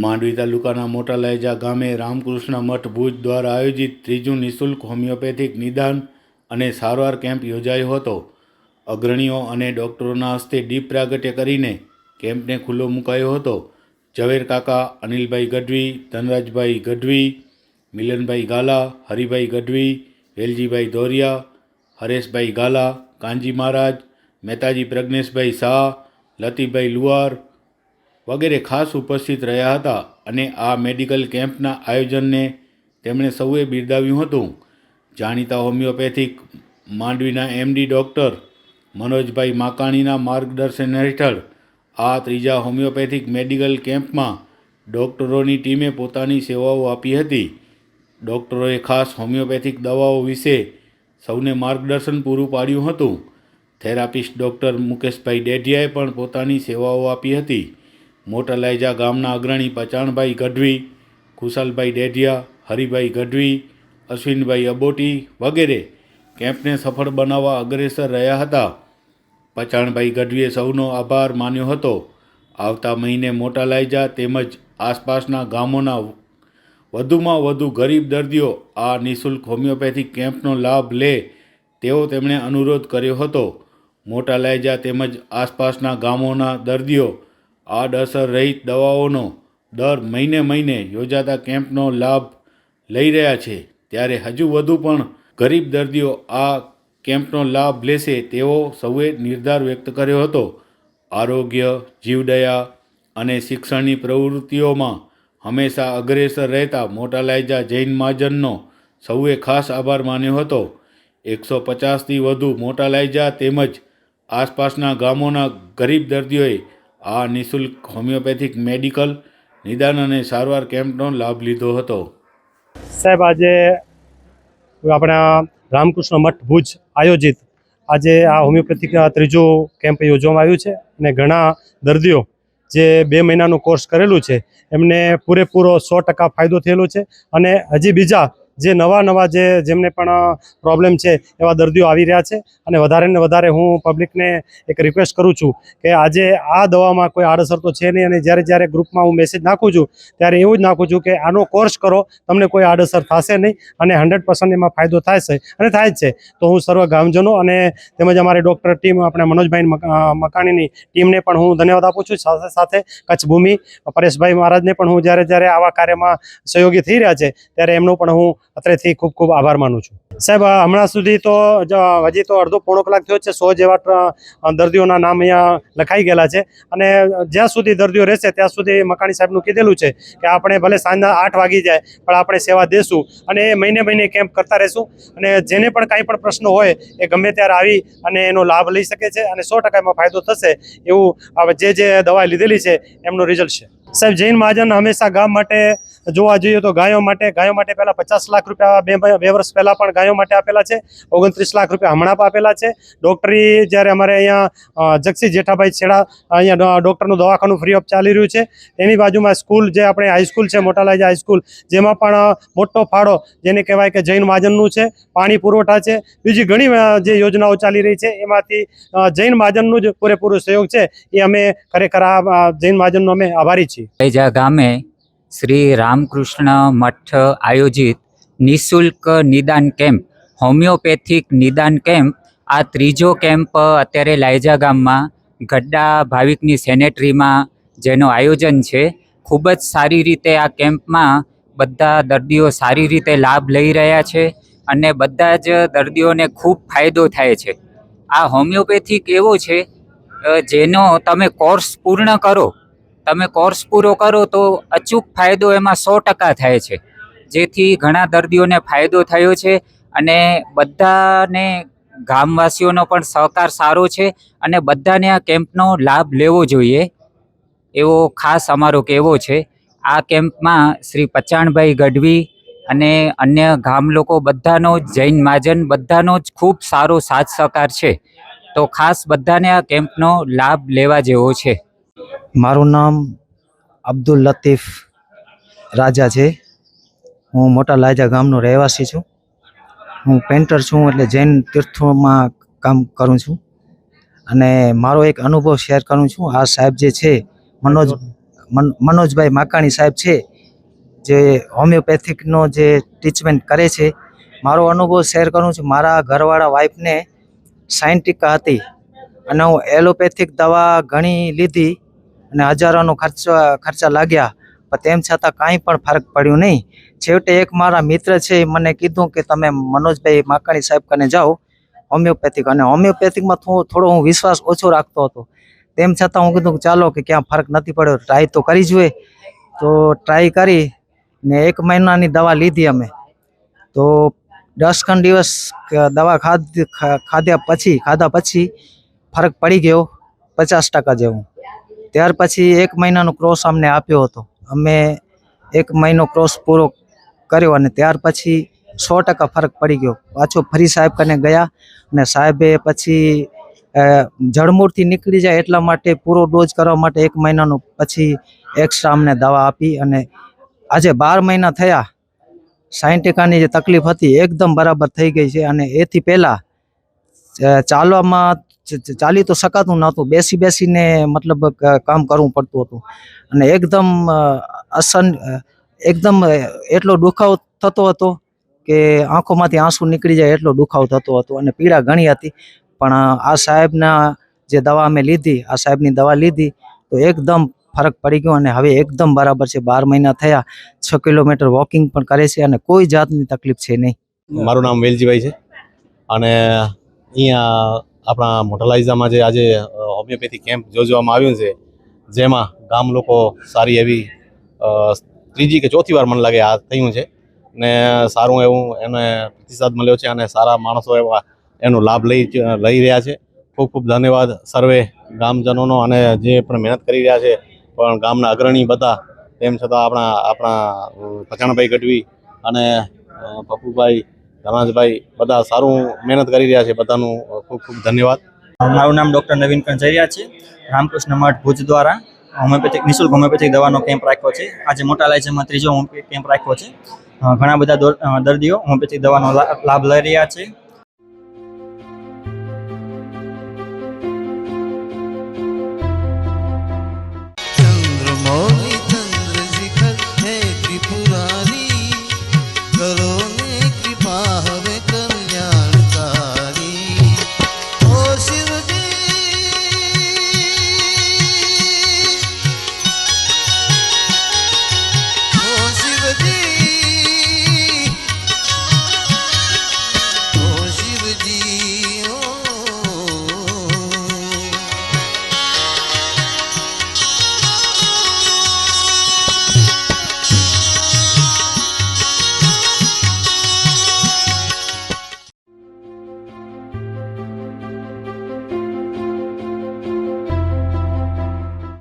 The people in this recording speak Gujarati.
માંડવી તાલુકાના મોટા લાયજા ગામે રામકૃષ્ણ મઠ ભુજ દ્વારા આયોજિત ત્રીજું નિઃશુલ્ક હોમિયોપેથિક નિદાન અને સારવાર કેમ્પ યોજાયો હતો. અગ્રણીઓ અને ડૉક્ટરોના હસ્તે દીપ પ્રાગટ્ય કરીને કેમ્પને ખુલ્લો મુકાયો હતો. ઝવેર કાકા, અનિલભાઈ ગઢવી, ધનરાજભાઈ ગઢવી, મિલનભાઈ ગાલા, હરિભાઈ ગઢવી, વેલજીભાઈ ધોરિયા, હરેશભાઈ ગાલા, કાનજી મહારાજ, મહેતાજી પ્રજ્ઞેશભાઈ શાહ, લતીભાઈ લુહાર વગેરે ખાસ ઉપસ્થિત રહ્યા હતા અને આ મેડિકલ કેમ્પના આયોજનને તેમણે સૌએ બિરદાવ્યું હતું. જાણીતા હોમિયોપેથિક માંડવીના એમડી ડૉક્ટર મનોજભાઈ માકાણીના માર્ગદર્શન હેઠળ આ ત્રીજા હોમિયોપેથિક મેડિકલ કેમ્પમાં ડૉક્ટરોની ટીમે પોતાની સેવાઓ આપી હતી. ડૉક્ટરોએ ખાસ હોમિયોપેથિક દવાઓ વિશે સૌને માર્ગદર્શન પૂરું પાડ્યું હતું. થેરાપિસ્ટ ડૉક્ટર મુકેશભાઈ ડેઢિયાએ પણ પોતાની સેવાઓ આપી હતી. મોટા લાયજા ગામના અગ્રણી પચાણભાઈ ગઢવી ખુશાલભાઈ ડેઢિયા, હરિભાઈ ગઢવી, અશ્વિનભાઈ અબોટી વગેરે કેમ્પને સફળ બનાવવા અગ્રેસર રહ્યા હતા. પચાણભાઈ ગઢવીએ સૌનો આભાર માન્યો હતો. આવતા મહિને મોટા લાયજા તેમજ આસપાસના ગામોના વધુમાં વધુ ગરીબ દર્દીઓ આ નિઃશુલ્ક હોમિયોપેથી કેમ્પનો લાભ લે તેવો તેમણે અનુરોધ કર્યો હતો. મોટા લાયજા તેમજ આસપાસના ગામોના દર્દીઓ આડઅસર રહિત દવાઓનો દર મહિને મહિને યોજાતા કેમ્પનો લાભ લઈ રહ્યા છે. ત્યારે હજુ વધુ પણ ગરીબ દર્દીઓ આ કેમ્પનો લાભ લેશે તેવો સૌએ નિર્ધાર વ્યક્ત કર્યો હતો. આરોગ્ય, જીવદયા અને શિક્ષણની પ્રવૃત્તિઓમાં હંમેશા અગ્રેસર રહેતા મોટા લાયજા જૈન મહાજનનો સૌએ ખાસ આભાર માન્યો હતો. એકસો પચાસથી વધુ મોટા લાયજા તેમજ આસપાસના ગામોના ગરીબ દર્દીઓએ આ નિઃશુલ્ક હોમિયોપેથિક મેડિકલ નિદાન અને સારવાર કેમ્પનો લાભ લીધો હતો. સાહેબ, આજે આપણા રામકૃષ્ણ મઠ ભુજ આયોજિત આજે આ હોમિયોપેથિક ત્રીજું કેમ્પ યોજવામાં આવ્યું છે અને ઘણા દર્દીઓ જે બે મહિનાનું કોર્સ કરેલું છે, એમને પૂરેપૂરો સો ટકા ફાયદો થયેલો છે અને હજી બીજા જે નવા નવા જે જેમને પણ પ્રોબ્લેમ છે એવા દર્દીઓ આવી રહ્યા છે. અને વધારે ને વધારે હું પબ્લિકને એક રિક્વેસ્ટ કરું છું કે આજે આ દવામાં કોઈ આડઅસર તો છે નહીં. અને જ્યારે જ્યારે ગ્રુપમાં હું મેસેજ નાખું છું, ત્યારે એવું જ નાખું છું કે આનો કોર્સ કરો, તમને કોઈ આડઅસર થશે નહીં અને હંડ્રેડ પર્સન્ટ એમાં ફાયદો છે. અને થાય જ છે. તો હું સર્વ ગામજનો અને તેમજ અમારી ડૉક્ટર ટીમ આપણે મનોજભાઈ મક- મકાણીની ટીમને પણ હું ધન્યવાદ આપું છું. સાથે સાથે કચ્છ ભૂમિ પરેશભાઈ મહારાજને પણ હું જ્યારે જ્યારે આવા કાર્યમાં સહયોગી થઈ રહ્યા છે, ત્યારે એમનો પણ હું અત્રેથી ખૂબ ખૂબ આભાર માનું છું. સાહેબ હમણાં સુધી તો હજી તો અડધો પોણો કલાક થયો છે, સો જેવા દર્દીઓના નામ અહીંયા લખાઈ ગયેલા છે. અને જ્યાં સુધી દર્દીઓ રહેશે, ત્યાં સુધી મકાણી સાહેબનું કીધેલું છે કે આપણે ભલે સાંજના આઠ વાગી જાય, પણ આપણે સેવા દેશું અને એ મહિને મહિને કેમ્પ કરતા રહેશું. અને જેને પણ કાંઈ પણ પ્રશ્ન હોય, એ ગમે ત્યારે આવી અને એનો લાભ લઈ શકે છે અને સો ટકા ફાયદો થશે એવું જે જે દવા લીધેલી છે, એમનું રિઝલ્ટ છે. સાહેબ, જૈન મહાજન હંમેશા ગામ માટે જોવા જઈએ તો ગાયો માટે ગાયો માટે પહેલાં પચાસ લાખ રૂપિયા બે બે વર્ષ પહેલાં પણ ગાયો માટે આપેલા છે. ઓગણત્રીસ લાખ રૂપિયા હમણાં પણ આપેલા છે. ડૉક્ટરી જ્યારે અમારે અહીંયા જગસી જેઠાભાઈ છેડા અહીંયા ડૉક્ટરનું દવાખાનું ફ્રી ઓફ ચાલી રહ્યું છે. એની બાજુમાં સ્કૂલ જે આપણે હાઈસ્કૂલ છે, મોટા હાઈસ્કૂલ જેમાં પણ મોટો ફાળો જેને કહેવાય કે જૈન મહાજનનું છે, પાણી પુરવઠા છે, બીજી ઘણી જે યોજનાઓ ચાલી રહી છે, એમાંથી જૈન મહાજનનું જ પૂરેપૂરો સહયોગ છે. એ અમે ખરેખર આ જૈન મહાજનનો અમે આભારી છીએ. ગામે શ્રી રામકૃષ્ણ મઠ આયોજિત નિઃશુલ્ક નિદાન કેમ્પ, હોમિયોપેથિક નિદાન કેમ્પ, આ ત્રીજો કેમ્પ અત્યારે લાયજા ગામમાં ગડ્ડા ભાવિકની સેનેટરીમાં જેનું આયોજન છે, ખૂબ જ સારી રીતે આ કેમ્પમાં બધા દર્દીઓ સારી રીતે લાભ લઈ રહ્યા છે અને બધા જ દર્દીઓને ખૂબ ફાયદો થાય છે. આ હોમિયોપેથિક એવો છે જેનો તમે કોર્સ પૂર્ણ કરો તમે કોર્સ પૂરો કરો તો અચૂક ફાયદો એમાં સો ટકા થાય છે. જેથી ઘણા દર્દીઓને ફાયદો થયો છે અને બધાને ગામવાસીઓનો પણ સહકાર સારો છે અને બધાને આ કેમ્પનો લાભ લેવો જોઈએ એવો ખાસ અમારો કહેવો છે. આ કેમ્પમાં શ્રી પચાણભાઈ ગઢવી અને અન્ય ગામ લોકો બધાનો જૈન મહાજન બધાનો જ ખૂબ સારો સાથ સહકાર છે. તો ખાસ બધાને આ કેમ્પનો લાભ લેવા જેવો છે. મારું નામ અબ્દુલ લતીફ રાજા છે. હું મોટા લાજા ગામનો રહેવાસી છું. હું પેન્ટર છું એટલે જૈન તીર્થોમાં કામ કરું છું. અને મારો એક અનુભવ શેર કરું છું. આ સાહેબ જે છે, મનોજ મન- મનોજભાઈ માકાણી સાહેબ છે, જે હોમિયોપેથિકનો જે ટ્રીટમેન્ટ કરે છે, મારો અનુભવ શેર કરું છું. મારા ઘરવાળા વાઈફને સાયન્ટિકા હતી અને હું એલોપેથિક દવા ઘણી લીધી. અને હજારોનો ખર્ચો, ખર્ચા લાગ્યા. પણ તેમ છતાં કાંઈ પણ ફરક પડ્યો નહીં. છેવટે એક મારા મિત્ર છે એ મને કીધું કે તમે મનોજભાઈ માકાણી સાહેબ કને જાઓ હોમિયોપેથિક. અને હોમિયોપેથિકમાં થોડો હું વિશ્વાસ ઓછો રાખતો હતો. તેમ છતાં હું કીધું ચાલો કે ક્યાં ફરક નથી પડ્યો, ટ્રાય તો કરી જોઈએ તો ટ્રાય કરી ને એક મહિનાની દવા લીધી અમે. તો દસ ખંડ દિવસ દવા ખાધ ખાધ્યા પછી, ખાધા પછી ફરક પડી ગયો પચાસ ટકા જેવું. ત્યાર પછી એક મહિનાનો ક્રોસ અમને આપ્યો હતો. અમે એક મહિનો ક્રોસ પૂરો કર્યો અને ત્યાર પછી સો ટકા ફરક પડી ગયો. પાછો ફરી સાહેબ કને ગયા અને સાહેબે પછી જળમૂળથી નીકળી જાય એટલા માટે પૂરો ડોઝ કરવા માટે એક મહિનાનો પછી એક્સ્ટ્રા અમને દવા આપી અને આજે બાર મહિના થયા. સાયન્ટિકાની જે તકલીફ હતી એકદમ બરાબર થઈ ગઈ છે અને એથી પહેલાં ચાલવામાં ચાલી તો શકાતું નહોતું. બેસી બેસીને મતલબ કામ કરવું પડતું હતું. અને એકદમ અસન એકદમ એટલો દુખાવો થતો હતો કે આંખોમાંથી આંસુ નીકળી જાય એટલો દુખાવો થતો હતો અને પીડા ઘણી હતી. પણ આ સાહેબના જે દવા અમે લીધી, આ સાહેબની દવા લીધી તો એકદમ ફરક પડી ગયો અને હવે એકદમ બરાબર છે. બાર મહિના થયા, છ કિલોમીટર વોકિંગ પણ કરે છે અને કોઈ જાતની તકલીફ છે નહીં. મારું નામ વેલજીભાઈ છે અને અહીંયા આપણા મોટલાઇઝામાં જે આજે હોમિયોપેથી કેમ્પ યોજવામાં આવ્યું છે, જેમાં ગામ લોકો સારી એવી ત્રીજી કે ચોથી વાર મને લાગે આ થયું છે. ને સારું એવું એને પ્રતિસાદ મળ્યો છે અને સારા માણસો એવા એનો લાભ લઈ લઈ રહ્યા છે. ખૂબ ખૂબ ધન્યવાદ સર્વે ગામજનોનો અને જે પણ મહેનત કરી રહ્યા છે, પણ ગામના અગ્રણી બધા, તેમ છતાં આપણા આપણા ભચાણભાઈ ગઢવી અને પપ્પુભાઈ ધનાજભાઈ બધા સારું મહેનત કરી રહ્યા છે, બધાનું ખૂબ ખૂબ ધન્યવાદ. મારું નામ ડૉક્ટર નવીન કંજરિયા છે, રામકૃષ્ણ મઠ ભુજ દ્વારા હોમિયોપેથિક, નિઃશુલ્ક હોમિયોપેથિક દવાનો કેમ્પ રાખ્યો છે. આજે મોટા લાયજમાં ત્રીજો કેમ્પ રાખ્યો છે. ઘણા બધા દોર- દર્દીઓ હોમિયોપેથિક દવાનો લાભ લઈ રહ્યા છે.